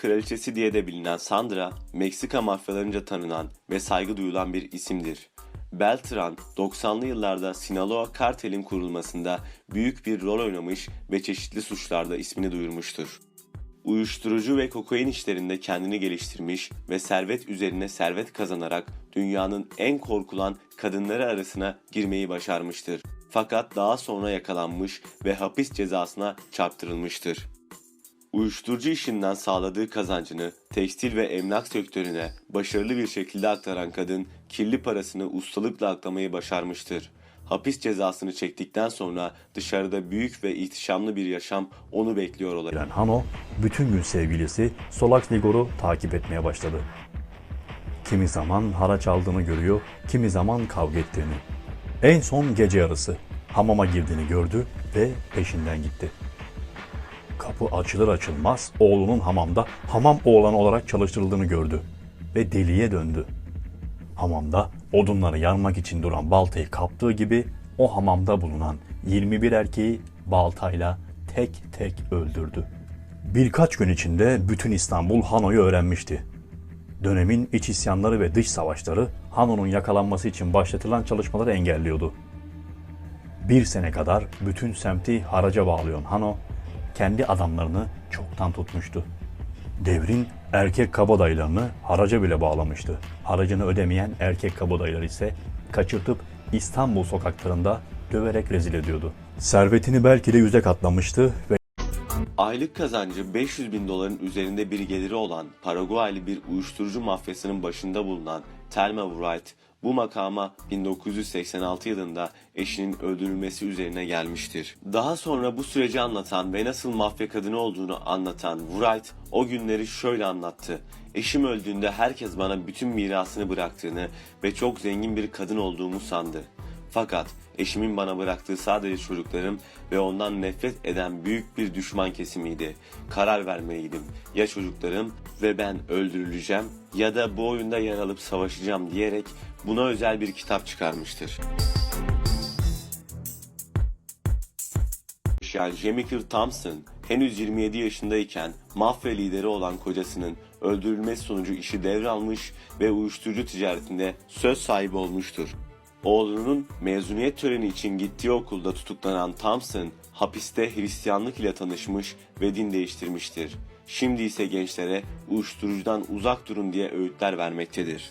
kraliçesi diye de bilinen Sandra, Meksika mafyalarınca tanınan ve saygı duyulan bir isimdir. Beltran, 90'lı yıllarda Sinaloa kartelin kurulmasında büyük bir rol oynamış ve çeşitli suçlarda ismini duyurmuştur. Uyuşturucu ve kokain işlerinde kendini geliştirmiş ve servet üzerine servet kazanarak dünyanın en korkulan kadınları arasına girmeyi başarmıştır. Fakat daha sonra yakalanmış ve hapis cezasına çarptırılmıştır. Uyuşturucu işinden sağladığı kazancını tekstil ve emlak sektörüne başarılı bir şekilde aktaran kadın kirli parasını ustalıkla aklamayı başarmıştır. Hapis cezasını çektikten sonra dışarıda büyük ve ihtişamlı bir yaşam onu bekliyor giren Hano bütün gün sevgilisi Solax Ligor'u takip etmeye başladı. Kimi zaman haraç aldığını görüyor, kimi zaman kavga ettiğini. En son gece yarısı hamama girdiğini gördü ve peşinden gitti. Kapı açılır açılmaz oğlunun hamamda hamam oğlanı olarak çalıştırıldığını gördü ve deliye döndü. Hamamda odunları yarmak için duran baltayı kaptığı gibi o hamamda bulunan 21 erkeği baltayla tek tek öldürdü. Birkaç gün içinde bütün İstanbul Hano'yu öğrenmişti. Dönemin iç isyanları ve dış savaşları Hano'nun yakalanması için başlatılan çalışmaları engelliyordu. Bir sene kadar bütün semti haraca bağlayan Hano, kendi adamlarını çoktan tutmuştu. Devrin erkek kabadayılarını haraca bile bağlamıştı. Haracını ödemeyen erkek kabadayılar ise kaçırtıp İstanbul sokaklarında döverek rezil ediyordu. Servetini belki de yüze katlamıştı ve Aylık kazancı 500 bin doların üzerinde bir geliri olan Paraguaylı bir uyuşturucu mafyasının başında bulunan Thelma Wright bu makama 1986 yılında eşinin öldürülmesi üzerine gelmiştir. Daha sonra bu süreci anlatan ve nasıl mafya kadını olduğunu anlatan Wright o günleri şöyle anlattı. Eşim öldüğünde herkes bana bütün mirasını bıraktığını ve çok zengin bir kadın olduğumu sandı. Fakat eşimin bana bıraktığı sadece çocuklarım ve ondan nefret eden büyük bir düşman kesimiydi. Karar vermeliydim. Ya çocuklarım ve ben öldürüleceğim ya da bu oyunda yer alıp savaşacağım diyerek buna özel bir kitap çıkarmıştır. yaşayan Jemiker Thompson henüz 27 yaşındayken mafya lideri olan kocasının öldürülmesi sonucu işi devralmış ve uyuşturucu ticaretinde söz sahibi olmuştur. Oğlunun mezuniyet töreni için gittiği okulda tutuklanan Thompson hapiste Hristiyanlık ile tanışmış ve din değiştirmiştir. Şimdi ise gençlere uyuşturucudan uzak durun diye öğütler vermektedir.